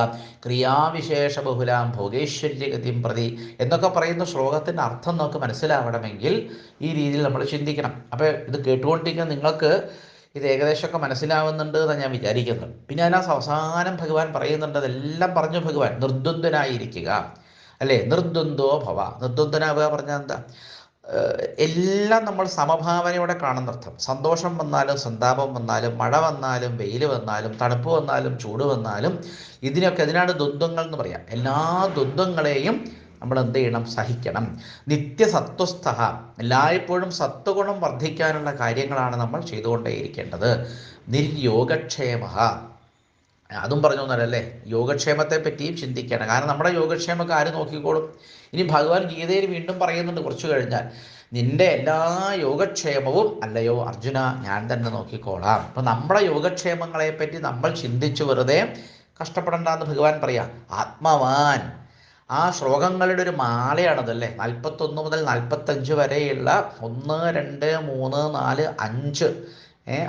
ക്രിയാവിശേഷ ബഹുലാം ഭോഗേശ്വര്യഗതിം പ്രതി എന്നൊക്കെ പറയുന്ന ശ്ലോകത്തിന്റെ അർത്ഥം നമുക്ക് മനസ്സിലാവണമെങ്കിൽ ഈ രീതിയിൽ നമ്മൾ ചിന്തിക്കണം. അപ്പോൾ ഇത് കേട്ടുകൊണ്ടിരിക്കുന്ന നിങ്ങൾക്ക് ഇത് ഏകദേശമൊക്കെ മനസ്സിലാവുന്നുണ്ട് എന്നാണ് ഞാൻ വിചാരിക്കുന്നത് പിന്നെ അതിനകത്ത് അവസാനം ഭഗവാൻ പറയുന്നുണ്ട് അതെല്ലാം പറഞ്ഞു ഭഗവാൻ നിർദ്വന്ദ്വനായിരിക്കുക. അല്ലേ? നിർദ്വന്ദ്വോ ഭവ. നിർദ്വന്ദ്വനാവുക പറഞ്ഞാൽ എന്താ? എല്ലാം നമ്മൾ സമഭാവനയോടെ കാണുന്നർത്ഥം. സന്തോഷം വന്നാലും സന്താപം വന്നാലും മഴ വന്നാലും വെയിൽ വന്നാലും തണുപ്പ് വന്നാലും ചൂട് വന്നാലും ഇതിനൊക്കെ ഇതിനാണ് ദ്വന്ദ്ങ്ങൾ എന്ന് പറയാം. എല്ലാ ദ്വന്ദ്ങ്ങളെയും നമ്മൾ എന്ത് ചെയ്യണം? സഹിക്കണം. നിത്യസത്വസ്ഥ എല്ലായ്പ്പോഴും സത്വഗുണം വർദ്ധിക്കാനുള്ള കാര്യങ്ങളാണ് നമ്മൾ ചെയ്തുകൊണ്ടേയിരിക്കേണ്ടത്. നിർയോഗക്ഷേമ അതും പറഞ്ഞു തന്നല്ലേ യോഗക്ഷേമത്തെ പറ്റിയും ചിന്തിക്കണം കാരണം നമ്മുടെ യോഗക്ഷേമമൊക്കെ ആര് നോക്കിക്കോളും? ഇനി ഭഗവാൻ ഗീതയിൽ വീണ്ടും പറയുന്നുണ്ട് കുറച്ചു കഴിഞ്ഞാൽ നിന്റെ എല്ലാ യോഗക്ഷേമവും അല്ലയോ അർജുന ഞാൻ തന്നെ നോക്കിക്കോളാം. അപ്പം നമ്മുടെ യോഗക്ഷേമങ്ങളെ പറ്റി നമ്മൾ ചിന്തിച്ചു വെറുതെ കഷ്ടപ്പെടണ്ടെന്ന് ഭഗവാൻ പറയാം ആത്മവാൻ. ആ ശ്ലോകങ്ങളുടെ ഒരു മാലയാണതല്ലേ? നാൽപ്പത്തൊന്ന് മുതൽ നാൽപ്പത്തഞ്ച് വരെയുള്ള ഒന്ന് രണ്ട് മൂന്ന് നാല് അഞ്ച്.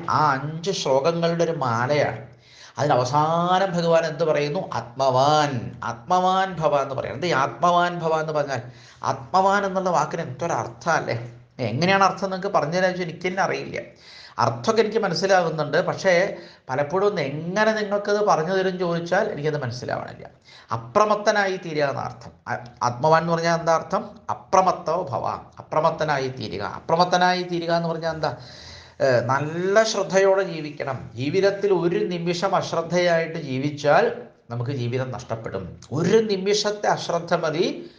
ആ അഞ്ച് ശ്ലോകങ്ങളുടെ ഒരു മാലയാണ്. അതിന് അവസാനം ഭഗവാൻ എന്ത് പറയുന്നു? ആത്മവാൻ. ആത്മവാൻ ഭവ എന്ന് പറയുന്നത് എന്ത് ആത്മവാൻ ഭവ എന്ന് പറഞ്ഞാൽ ആത്മവാൻ എന്നുള്ള വാക്കിന് എന്തൊരർത്ഥമല്ലേ എങ്ങനെയാണ് അർത്ഥം നിങ്ങൾക്ക് പറഞ്ഞു തരാൻ എനിക്ക് തന്നെ അറിയില്ല. അർത്ഥമൊക്കെ എനിക്ക് മനസ്സിലാകുന്നുണ്ട് പക്ഷേ പലപ്പോഴും ഒന്ന് എങ്ങനെ നിങ്ങൾക്കത് പറഞ്ഞു തരും ചോദിച്ചാൽ എനിക്കത് മനസ്സിലാവണില്ല. അപ്രമത്തനായി തീരുക എന്ന അർത്ഥം. ആത്മവാൻ എന്ന് പറഞ്ഞാൽ എന്താ അർത്ഥം? അപ്രമത്തോ ഭവ. അപ്രമത്തനായി തീരുക. അപ്രമത്തനായി തീരുക എന്ന് പറഞ്ഞാൽ എന്താ? നല്ല ശ്രദ്ധയോടെ ജീവിക്കണം. ജീവിതത്തിൽ ഒരു നിമിഷം അശ്രദ്ധയായിട്ട് ജീവിച്ചാൽ നമുക്ക് ജീവിതം നഷ്ടപ്പെടും. ഒരു നിമിഷത്തെ അശ്രദ്ധ മതി.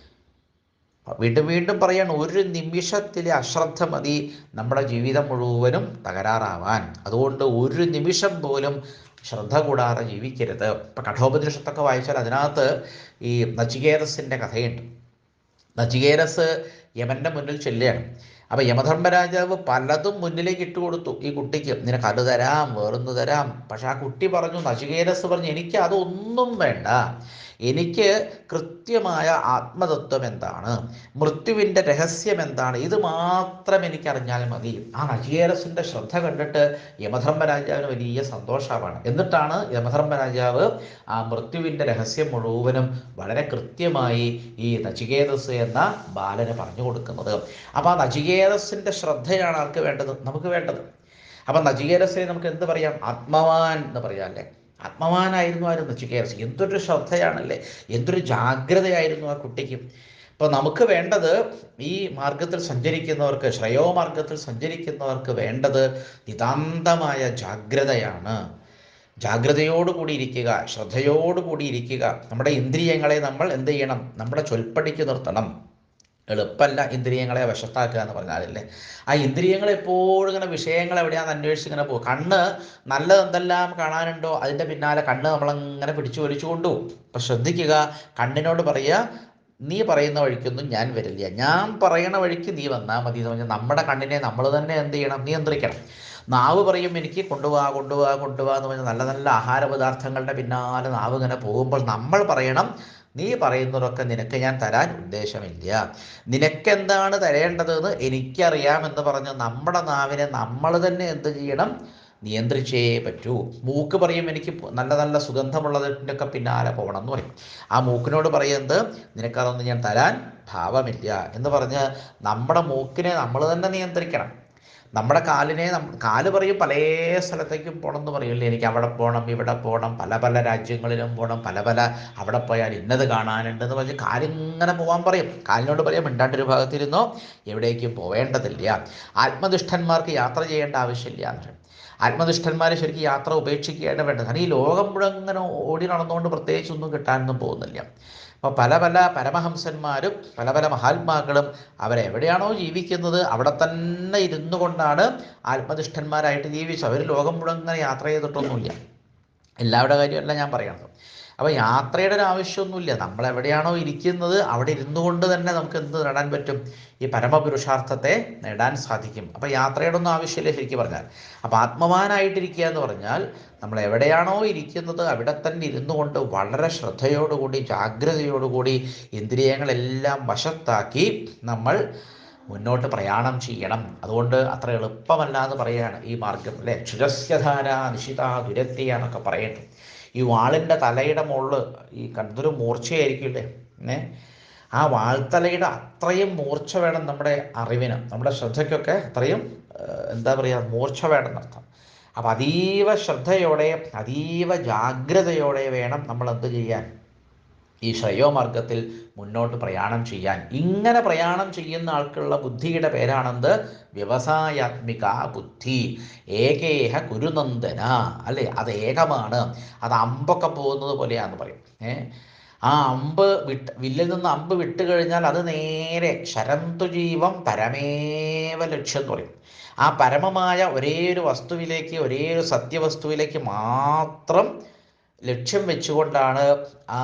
വീണ്ടും വീണ്ടും പറയാണ് ഒരു നിമിഷത്തിലെ അശ്രദ്ധ മതി. നമ്മുടെ ജീവിതം മുഴുവനും തകരാറാവാൻ. അതുകൊണ്ട് ഒരു നിമിഷം പോലും ശ്രദ്ധ കൂടാതെ ജീവിക്കരുത്. ഇപ്പം കഠോപനിഷത്തൊക്കെ വായിച്ചാൽ അതിനകത്ത് ഈ നചികേതസിന്റെ കഥയുണ്ട്. നചികേതസ് യമന്റെ മുന്നിൽ ചെല്ലുകയാണ്. അപ്പോൾ യമധർമ്മരാജാവ് പലതും മുന്നിലേക്ക് ഇട്ട് കൊടുത്തു. ഈ കുട്ടിക്ക് നിനക്ക് അത് തരാം വേറൊന്ന് തരാം. പക്ഷെ ആ കുട്ടി പറഞ്ഞു നശികേരസ് പറഞ്ഞു എനിക്ക് അതൊന്നും വേണ്ട. എനിക്ക് കൃത്യമായ ആത്മതത്വം എന്താണ്? മൃത്യുവിന്റെ രഹസ്യം എന്താണ്? ഇത് മാത്രം എനിക്ക് അറിഞ്ഞാൽ മതി. ആ നചികേതസിന്റെ ശ്രദ്ധ കണ്ടിട്ട് യമധർമ്മരാജാവിന് വലിയ സന്തോഷമാണ്. എന്നിട്ടാണ് യമധർമ്മരാജാവ് ആ മൃത്യുവിന്റെ രഹസ്യം മുഴുവനും വളരെ കൃത്യമായി ഈ നചികേതസ് എന്ന ബാലന് പറഞ്ഞു കൊടുക്കുന്നത്. അപ്പോൾ ആ നചികേതസിന്റെ ശ്രദ്ധയാണ് ആർക്ക് വേണ്ടത്? നമുക്ക് വേണ്ടത്. അപ്പം നചികേതസിനെ നമുക്ക് എന്ത് പറയാം? ആത്മവാൻ എന്ന് പറയാം അല്ലേ? ആത്മവാനായിരുന്നു ആരും നചികേതസ് എന്തൊരു ശ്രദ്ധയാണല്ലേ. എന്തൊരു ജാഗ്രതയായിരുന്നു ആ കുട്ടിക്ക്. അപ്പോൾ നമുക്ക് വേണ്ടത് ഈ മാർഗത്തിൽ സഞ്ചരിക്കുന്നവർക്ക് ശ്രേയോ മാർഗത്തിൽ സഞ്ചരിക്കുന്നവർക്ക് വേണ്ടത് നിതാന്തമായ ജാഗ്രതയാണ്. ജാഗ്രതയോടുകൂടി ഇരിക്കുക ശ്രദ്ധയോടുകൂടി ഇരിക്കുക. നമ്മുടെ ഇന്ദ്രിയങ്ങളെ നമ്മൾ എന്ത് ചെയ്യണം? നമ്മുടെ ചൊൽപ്പടിക്ക് നിർത്തണം. എളുപ്പമല്ല ഇന്ദ്രിയങ്ങളെ വശത്താക്കുക എന്ന് പറഞ്ഞാലല്ലേ ആ ഇന്ദ്രിയങ്ങൾ എപ്പോഴും ഇങ്ങനെ വിഷയങ്ങൾ എവിടെയാന്ന് അന്വേഷിച്ച് ഇങ്ങനെ പോകും. കണ്ണ് നല്ലത് എന്തെല്ലാം കാണാനുണ്ടോ അതിന്റെ പിന്നാലെ കണ്ണ് നമ്മളങ്ങനെ പിടിച്ചു വലിച്ചു കൊണ്ടുപോകും. അപ്പം ശ്രദ്ധിക്കുക കണ്ണിനോട് പറയുക നീ പറയുന്ന വഴിക്കൊന്നും ഞാൻ വരില്ല. ഞാൻ പറയണ വഴിക്ക് നീ വന്നാൽ മതി. എന്ന് പറഞ്ഞാൽ നമ്മുടെ കണ്ണിനെ നമ്മൾ തന്നെ എന്ത് ചെയ്യണം? നിയന്ത്രിക്കണം. നാവ് പറയും എനിക്ക് കൊണ്ടുപോകാ കൊണ്ടുപോകാ കൊണ്ടുപോകാന്ന് പറഞ്ഞാൽ നല്ല നല്ല ആഹാര പദാർത്ഥങ്ങളുടെ പിന്നാലെ നാവ് ഇങ്ങനെ പോകുമ്പോൾ നമ്മൾ പറയണം നീ പറയുന്നതൊക്കെ നിനക്ക് ഞാൻ തരാൻ ഉദ്ദേശമില്ല. നിനക്കെന്താണ് തരേണ്ടതെന്ന് എനിക്കറിയാമെന്ന് പറഞ്ഞ് നമ്മുടെ നാവിനെ നമ്മൾ തന്നെ എന്ത് ചെയ്യണം? നിയന്ത്രിച്ചേ പറ്റൂ. മൂക്ക് പറയും എനിക്ക് നല്ല നല്ല സുഗന്ധമുള്ളതിന്റെയൊക്കെ പിന്നാലെ പോകണം എന്ന് പറയും. ആ മൂക്കിനോട് പറയുന്നത് നിനക്കതൊന്നും ഞാൻ തരാൻ ഭാവമില്ല എന്ന് പറഞ്ഞ് നമ്മുടെ മൂക്കിനെ നമ്മൾ തന്നെ നിയന്ത്രിക്കണം. നമ്മുടെ കാലിനെ കാൽ പറയും പല സ്ഥലത്തേക്കും പോകണം എന്ന് പറയില്ലേ? എനിക്ക് അവിടെ പോകണം ഇവിടെ പോകണം പല പല രാജ്യങ്ങളിലും പോകണം പല പല അവിടെ പോയാൽ ഇന്നത് കാണാനുണ്ട് എന്ന് പറഞ്ഞ് കാലിങ്ങനെ പോകാൻ പറയും. കാലിനോട് പറയാം മിണ്ടാണ്ടൊരു ഭാഗത്തിരുന്നോ? എവിടേക്കും പോവേണ്ടതില്ല. ആത്മദുഷ്ടന്മാർക്ക് യാത്ര ചെയ്യേണ്ട ആവശ്യമില്ല എന്ന് ആത്മനിഷ്ഠന്മാർ ശരിക്കും യാത്ര ഉപേക്ഷിക്കുകയാണ് വേണ്ടത്. കാരണം ഈ ലോകം മുഴുവൻ ഓടി നടന്നുകൊണ്ട് പ്രത്യേകിച്ച് ഒന്നും കിട്ടാനൊന്നും പോകുന്നില്ല. അപ്പോൾ പല പല പരമഹംസന്മാരും പല പല മഹാത്മാക്കളും അവരെവിടെയാണോ ജീവിക്കുന്നത് അവിടെ തന്നെ ഇരുന്നു കൊണ്ടാണ് ആത്മനിഷ്ഠന്മാരായിട്ട് ജീവിച്ചത്. അവർ ലോകം മുഴുവൻ ഇങ്ങനെ യാത്ര ചെയ്തിട്ടൊന്നുമില്ല. എല്ലാവരുടെ കാര്യമല്ല ഞാൻ പറയണത് അപ്പോൾ യാത്രയുടെ ഒരു ആവശ്യമൊന്നുമില്ല. നമ്മൾ എവിടെയാണോ ഇരിക്കുന്നത് അവിടെ ഇരുന്നു കൊണ്ട് തന്നെ നമുക്ക് എന്ത് നേടാൻ പറ്റും? ഈ പരമപുരുഷാർത്ഥത്തെ നേടാൻ സാധിക്കും. അപ്പോൾ യാത്രയുടെ ഒന്നും ആവശ്യമില്ല ശരിക്കും പറഞ്ഞാൽ. അപ്പോൾ ആത്മവാനായിട്ടിരിക്കുക എന്ന് പറഞ്ഞാൽ നമ്മൾ എവിടെയാണോ ഇരിക്കുന്നത് അവിടെ തന്നെ ഇരുന്നു കൊണ്ട് വളരെ ശ്രദ്ധയോടുകൂടി ജാഗ്രതയോടുകൂടി ഇന്ദ്രിയങ്ങളെല്ലാം വശത്താക്കി നമ്മൾ മുന്നോട്ട് പ്രയാണം ചെയ്യണം. അതുകൊണ്ട് അത്ര എളുപ്പമല്ല എന്ന് പറയുകയാണ് ഈ മാർഗം. അല്ലെ? ക്ഷുരസ്യധാര നിശിത ദുരത്തിയ എന്നൊക്കെ ഈ വാളിന്റെ തലയുടെ മുകളിൽ ഈ കണ്ടൊരു മൂർച്ചയായിരിക്കില്ലേ ഏ? ആ വാൾത്തലയുടെ അത്രയും മൂർച്ച വേണം നമ്മുടെ അറിവിന്. നമ്മുടെ ശ്രദ്ധയ്ക്കൊക്കെ അത്രയും എന്താ പറയുക മൂർച്ച വേണം എന്നർത്ഥം. അപ്പം അതീവ ശ്രദ്ധയോടെ അതീവ ജാഗ്രതയോടെ വേണം നമ്മൾ എന്ത് ചെയ്യാൻ? ഈ ശ്രേയോമാർഗത്തിൽ മുന്നോട്ട് പ്രയാണം ചെയ്യാൻ. ഇങ്ങനെ പ്രയാണം ചെയ്യുന്ന ആൾക്കുള്ള ബുദ്ധിയുടെ പേരാണെന്ത്? വ്യവസായാത്മിക ബുദ്ധി. ഏകേഹ കുരുനന്ദന. അല്ലേ? അത് ഏകമാണ്. അത് അമ്പൊക്കെ പോകുന്നത് പോലെയാണെന്ന് പറയും. ആ അമ്പ് വിട്ട് വില്ലിൽ നിന്ന് അമ്പ് വിട്ട് കഴിഞ്ഞാൽ അത് നേരെ ശരന്തുജീവം പരമേവ ലക്ഷ്യം എന്ന് പറയും. ആ പരമമായ ഒരേ ഒരു വസ്തുവിലേക്ക് ഒരേ ഒരു സത്യവസ്തുവിലേക്ക് മാത്രം ലക്ഷ്യം വെച്ചുകൊണ്ടാണ് ആ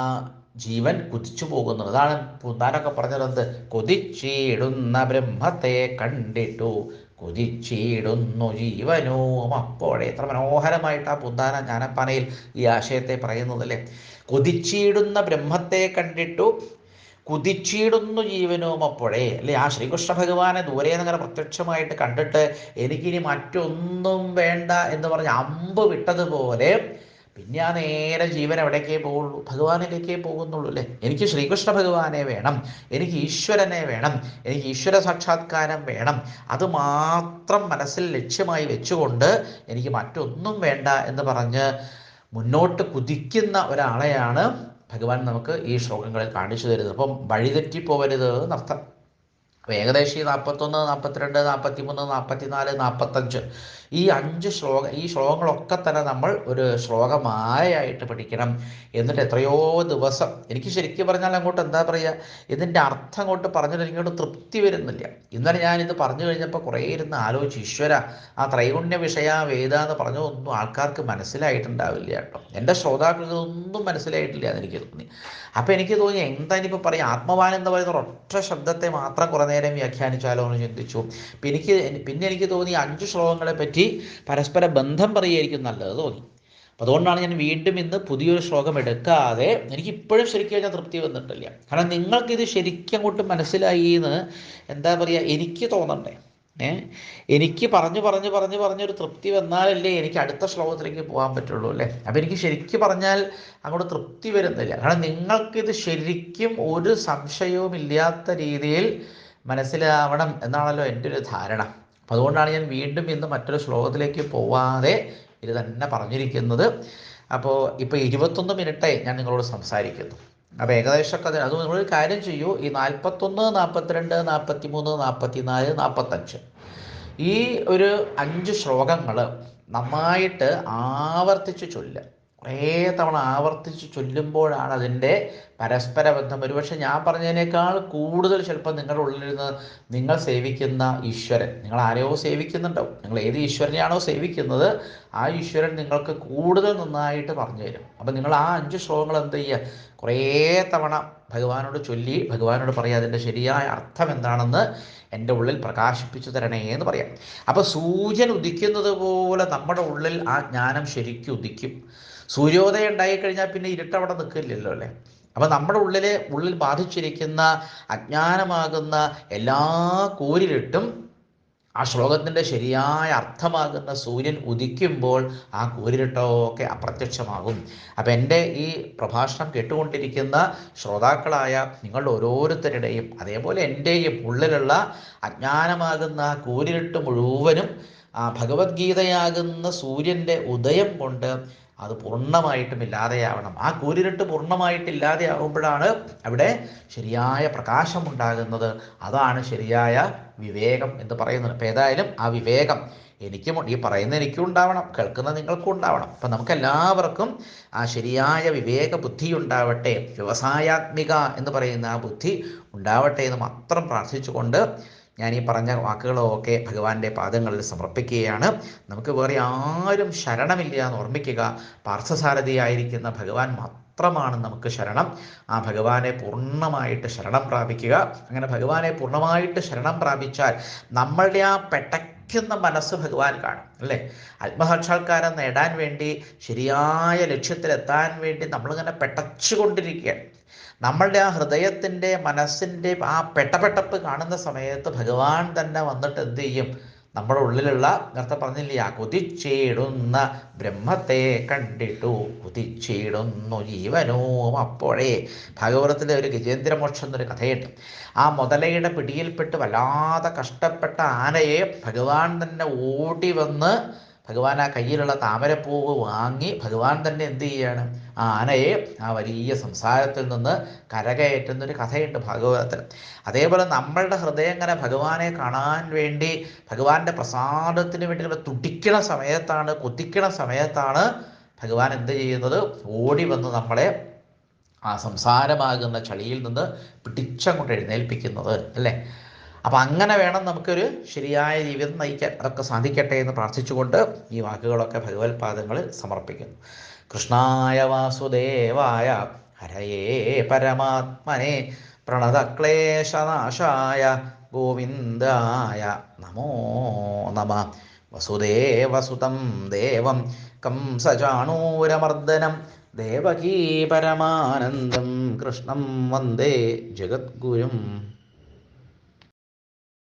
ജീവൻ കുതിച്ചു പോകുന്നു. അതാണ് പൂന്താനൊക്കെ പറഞ്ഞത് എന്ത് കൊതിച്ചിടുന്ന ബ്രഹ്മത്തെ കണ്ടിട്ടു. കുതിച്ചീടുന്നു ജീവനോം. അപ്പോഴേ എത്ര മനോഹരമായിട്ട് ആ പൂന്താന ജ്ഞാനപ്പാനയിൽ ഈ ആശയത്തെ പറയുന്നത് അല്ലേ? കുതിച്ചീടുന്ന ബ്രഹ്മത്തെ കണ്ടിട്ടു. കുതിച്ചിടുന്നു ജീവനോം. അപ്പോഴേ അല്ലെ ആ ശ്രീകൃഷ്ണ ഭഗവാനെ ദൂരെ നിന്നിങ്ങനെ പ്രത്യക്ഷമായിട്ട് കണ്ടിട്ട് എനിക്കിനി മറ്റൊന്നും വേണ്ട എന്ന് പറഞ്ഞ് അമ്പ് വിട്ടതുപോലെ പിന്നെ ആ നേരെ ജീവൻ എവിടേക്കേ പോകുള്ളൂ. ഭഗവാനിലേക്കേ പോകുന്നുള്ളൂ അല്ലേ? എനിക്ക് ശ്രീകൃഷ്ണ ഭഗവാനെ വേണം. എനിക്ക് ഈശ്വരനെ വേണം. എനിക്ക് ഈശ്വര സാക്ഷാത്കാരം വേണം. അത് മാത്രം മനസ്സിൽ ലക്ഷ്യമായി വെച്ചുകൊണ്ട് എനിക്ക് മറ്റൊന്നും വേണ്ട എന്ന് പറഞ്ഞ് മുന്നോട്ട് കുതിക്കുന്ന ഒരാളെയാണ് ഭഗവാൻ നമുക്ക് ഈ ശ്ലോകങ്ങളിൽ കാണിച്ചു തരുന്നത്. അപ്പം വഴിതെറ്റിപ്പോവരുത് എന്നർത്ഥം. ഏകദേശം നാൽപ്പത്തൊന്ന് നാൽപ്പത്തിരണ്ട് നാൽപ്പത്തി മൂന്ന് നാൽപ്പത്തിനാല് നാൽപ്പത്തഞ്ച് ഈ അഞ്ച് ശ്ലോക ഈ ശ്ലോകങ്ങളൊക്കെ തന്നെ നമ്മൾ ഒരു ശ്ലോകമായായിട്ട് പഠിക്കണം. എന്നിട്ട് എത്രയോ ദിവസം എനിക്ക് ശരിക്കും പറഞ്ഞാൽ അങ്ങോട്ട് എന്താ പറയുക ഇതിന്റെ അർത്ഥം അങ്ങോട്ട് പറഞ്ഞിട്ട് എനിക്കോട്ട് തൃപ്തി വരുന്നില്ല. ഇന്നലെ ഞാനിത് പറഞ്ഞു കഴിഞ്ഞപ്പോൾ കുറേ ഇരുന്ന് ആലോചിച്ച് ഈശ്വര ആ ത്രൈഗുണ്യ വിഷയ വേദ എന്ന് പറഞ്ഞതൊന്നും ആൾക്കാർക്ക് മനസ്സിലായിട്ടുണ്ടാവില്ല കേട്ടോ. എന്റെ ശ്രോതാക്കൾക്ക് ഇതൊന്നും മനസ്സിലായിട്ടില്ല എന്ന് എനിക്ക് തോന്നി. അപ്പോൾ എനിക്ക് തോന്നി എന്താ ഇനിയിപ്പോൾ പറയുക ആത്മവാൻ എന്ന് പറയുന്ന ഒറ്റ ശബ്ദത്തെ മാത്രം കുറേ നേരം വ്യാഖ്യാനിച്ചാലോ എന്ന് ചിന്തിച്ചു. പിന്നെ എനിക്ക് പിന്നെ എനിക്ക് തോന്നി അഞ്ച് ശ്ലോകങ്ങളെ പറ്റി പരസ്പര ബന്ധം പറയുകയായിരിക്കും നല്ലത് തോന്നി. അപ്പോൾ അതുകൊണ്ടാണ് ഞാൻ വീണ്ടും ഇന്ന് പുതിയൊരു ശ്ലോകം എടുക്കാതെ എനിക്ക് ഇപ്പോഴും ശരിക്കും കഴിഞ്ഞാൽ തൃപ്തി വന്നിട്ടില്ല. കാരണം നിങ്ങൾക്കിത് ശരിക്കും അങ്ങോട്ട് മനസ്സിലായി എന്ന് എന്താ പറയുക എനിക്ക് തോന്നണ്ടേ. എനിക്ക് പറഞ്ഞു പറഞ്ഞു പറഞ്ഞു പറഞ്ഞൊരു തൃപ്തി വന്നാലല്ലേ എനിക്ക് അടുത്ത ശ്ലോകത്തിലേക്ക് പോകാൻ പറ്റുള്ളൂ അല്ലേ? അപ്പം എനിക്ക് ശരിക്കും പറഞ്ഞാൽ അങ്ങോട്ട് തൃപ്തി വരുന്നില്ല. കാരണം നിങ്ങൾക്കിത് ശരിക്കും ഒരു സംശയവും ഇല്ലാത്ത രീതിയിൽ മനസ്സിലാവണം എന്നാണല്ലോ എന്റെ ഒരു ധാരണ. അപ്പം അതുകൊണ്ടാണ് ഞാൻ വീണ്ടും ഇന്ന് മറ്റൊരു ശ്ലോകത്തിലേക്ക് പോവാതെ ഇത് തന്നെ പറഞ്ഞിരിക്കുന്നത്. അപ്പോൾ ഇപ്പോൾ ഇരുപത്തൊന്ന് മിനിറ്റായി ഞാൻ നിങ്ങളോട് സംസാരിക്കുന്നു. അപ്പോൾ ഏകദേശം ഒക്കെ അത് നിങ്ങളൊരു കാര്യം ചെയ്യൂ. ഈ നാൽപ്പത്തൊന്ന് നാൽപ്പത്തിരണ്ട് നാൽപ്പത്തി മൂന്ന് നാൽപ്പത്തി നാല് നാൽപ്പത്തഞ്ച് ഈ ഒരു അഞ്ച് ശ്ലോകങ്ങൾ നന്നായിട്ട് ആവർത്തിച്ച് ചൊല്ലുക. കുറേ തവണ ആവർത്തിച്ച് ചൊല്ലുമ്പോഴാണ് അതിന്റെ പരസ്പര ബന്ധം. ഒരുപക്ഷെ ഞാൻ പറഞ്ഞതിനേക്കാൾ കൂടുതൽ ചിലപ്പോൾ നിങ്ങളുടെ ഉള്ളിലിരുന്ന് നിങ്ങൾ സേവിക്കുന്ന ഈശ്വരൻ നിങ്ങൾ ആരെയോ സേവിക്കുന്നുണ്ടാവും. നിങ്ങൾ ഏത് ഈശ്വരനെയാണോ സേവിക്കുന്നത് ആ ഈശ്വരൻ നിങ്ങൾക്ക് കൂടുതൽ നന്നായിട്ട് പറഞ്ഞു തരും. അപ്പം നിങ്ങൾ ആ അഞ്ച് ശ്ലോകങ്ങൾ എന്ത് ചെയ്യുക? കുറേ തവണ ഭഗവാനോട് ചൊല്ലി ഭഗവാനോട് പറയുക അതിന്റെ ശരിയായ അർത്ഥം എന്താണെന്ന് എന്റെ ഉള്ളിൽ പ്രകാശിപ്പിച്ചു തരണേ എന്ന് പറയാം. അപ്പോൾ സൂര്യൻ ഉദിക്കുന്നത് പോലെ നമ്മുടെ ഉള്ളിൽ ആ ജ്ഞാനം ശരിക്കും ഉദിക്കും. സൂര്യോദയം ഉണ്ടായിക്കഴിഞ്ഞാൽ പിന്നെ ഇരുട്ടവിടെ നിൽക്കില്ലല്ലോ അല്ലേ? അപ്പം നമ്മുടെ ഉള്ളിലെ ഉള്ളിൽ ബാധിച്ചിരിക്കുന്ന അജ്ഞാനമാകുന്ന എല്ലാ കൂരിലിട്ടും ആ ശ്ലോകത്തിന്റെ ശരിയായ അർത്ഥമാകുന്ന സൂര്യൻ ഉദിക്കുമ്പോൾ ആ കൂരിട്ടൊക്കെ അപ്രത്യക്ഷമാകും. അപ്പം എന്റെ ഈ പ്രഭാഷണം കേട്ടുകൊണ്ടിരിക്കുന്ന ശ്രോതാക്കളായ നിങ്ങളുടെ ഓരോരുത്തരുടെയും അതേപോലെ എന്റെയും ഉള്ളിലുള്ള അജ്ഞാനമാകുന്ന ആ കൂരിരുട്ട് മുഴുവനും ആ ഭഗവത്ഗീതയാകുന്ന സൂര്യന്റെ ഉദയം കൊണ്ട് അത് പൂർണമായിട്ടും ഇല്ലാതെയാവണം. ആ കൂരിരുട്ട് പൂർണമായിട്ട് ഇല്ലാതെയാകുമ്പോഴാണ് അവിടെ ശരിയായ പ്രകാശം ഉണ്ടാകുന്നത് അതാണ് ശരിയായ വിവേകം എന്ന് പറയുന്നത്. അപ്പം ഏതായാലും ആ വിവേകം എനിക്കും ഈ പറയുന്ന എനിക്കും ഉണ്ടാവണം. കേൾക്കുന്ന നിങ്ങൾക്കും ഉണ്ടാവണം. അപ്പം നമുക്കെല്ലാവർക്കും ആ ശരിയായ വിവേക ബുദ്ധി ഉണ്ടാവട്ടെ. വ്യവസായാത്മിക എന്ന് പറയുന്ന ആ ബുദ്ധി ഉണ്ടാവട്ടെ എന്ന് മാത്രം പ്രാർത്ഥിച്ചുകൊണ്ട് ഞാൻ ഈ പറഞ്ഞ വാക്കുകളൊക്കെ ഭഗവാന്റെ പാദങ്ങളിൽ സമർപ്പിക്കുകയാണ്. നമുക്ക് വേറെ ആരും ശരണമില്ല എന്ന് ഓർമ്മിക്കുക. പാർത്ഥസാരഥിയായിരിക്കുന്ന ഭഗവാൻ മാത്രമാണ് നമുക്ക് ശരണം. ആ ഭഗവാനെ പൂർണമായിട്ട് ശരണം പ്രാപിക്കുക. അങ്ങനെ ഭഗവാനെ പൂർണമായിട്ട് ശരണം പ്രാപിച്ചാൽ നമ്മളുടെ ആ പെട്ടയ്ക്കുന്ന മനസ്സ് ഭഗവാൻ കാണും അല്ലേ? ആത്മസാക്ഷാത്കാരം നേടാൻ വേണ്ടി ശരിയായ ലക്ഷ്യത്തിലെത്താൻ വേണ്ടി നമ്മളിങ്ങനെ പെട്ടച്ചുകൊണ്ടിരിക്കുകയാണ്. നമ്മളുടെ ആ ഹൃദയത്തിന്റെ മനസ്സിന്റെ ആ പെട്ടപ്പെട്ടപ്പ് കാണുന്ന സമയത്ത് ഭഗവാൻ തന്നെ വന്നിട്ട് എന്ത് ചെയ്യും? നമ്മുടെ ഉള്ളിലുള്ള നേരത്തെ പറഞ്ഞില്ലേ ആ കുതിച്ചിടുന്ന ബ്രഹ്മത്തെ കണ്ടിട്ടു. കുതിച്ചിടുന്നു ജീവനവും അപ്പോഴേ. ഭഗവതത്തിലെ ഒരു ഗജേന്ദ്രമോക്ഷം എന്നൊരു കഥയുണ്ട്. ആ മുതലയുടെ പിടിയിൽപ്പെട്ട് വല്ലാതെ കഷ്ടപ്പെട്ട ആനയെ ഭഗവാൻ തന്നെ ഓടി വന്ന് ഭഗവാൻ ആ കയ്യിലുള്ള താമരപ്പൂവ് വാങ്ങി ഭഗവാൻ തന്നെ എന്ത് ചെയ്യാണ്? ആ ആനയെ ആ വലിയ സംസാരത്തിൽ നിന്ന് കരകയറ്റുന്ന ഒരു കഥയുണ്ട് ഭാഗവതത്തിൽ. അതേപോലെ നമ്മളുടെ ഹൃദയം ഇങ്ങനെ ഭഗവാനെ കാണാൻ വേണ്ടി ഭഗവാന്റെ പ്രസാദത്തിന് വേണ്ടി നമ്മൾ തുടിക്കണ സമയത്താണ് കൊത്തിക്കണ സമയത്താണ് ഭഗവാൻ എന്ത് ചെയ്യുന്നത്? ഓടി വന്ന് നമ്മളെ ആ സംസാരമാകുന്ന ചളിയിൽ നിന്ന് പിടിച്ചങ്ങോട്ട് എഴുന്നേൽപ്പിക്കുന്നത് അല്ലേ? അപ്പം അങ്ങനെ വേണം നമുക്കൊരു ശരിയായ ജീവിതം നയിക്കാൻ അതൊക്കെ സാധിക്കട്ടെ എന്ന് പ്രാർത്ഥിച്ചുകൊണ്ട് ഈ വാക്കുകളൊക്കെ ഭഗവത് പാദങ്ങളിൽ സമർപ്പിക്കുന്നു. കൃഷ്ണായ വാസുദേവായ ഹരയേ പരമാത്മനെ പ്രണതക്ലേശനാശായ ഗോവിന്ദായ നമോ നമ. വസുദേവസുതം ദേവം കംസചാണൂരമർദ്ദനം ദേവകീ പരമാനന്ദം കൃഷ്ണം വന്ദേ ജഗദ്ഗുരും.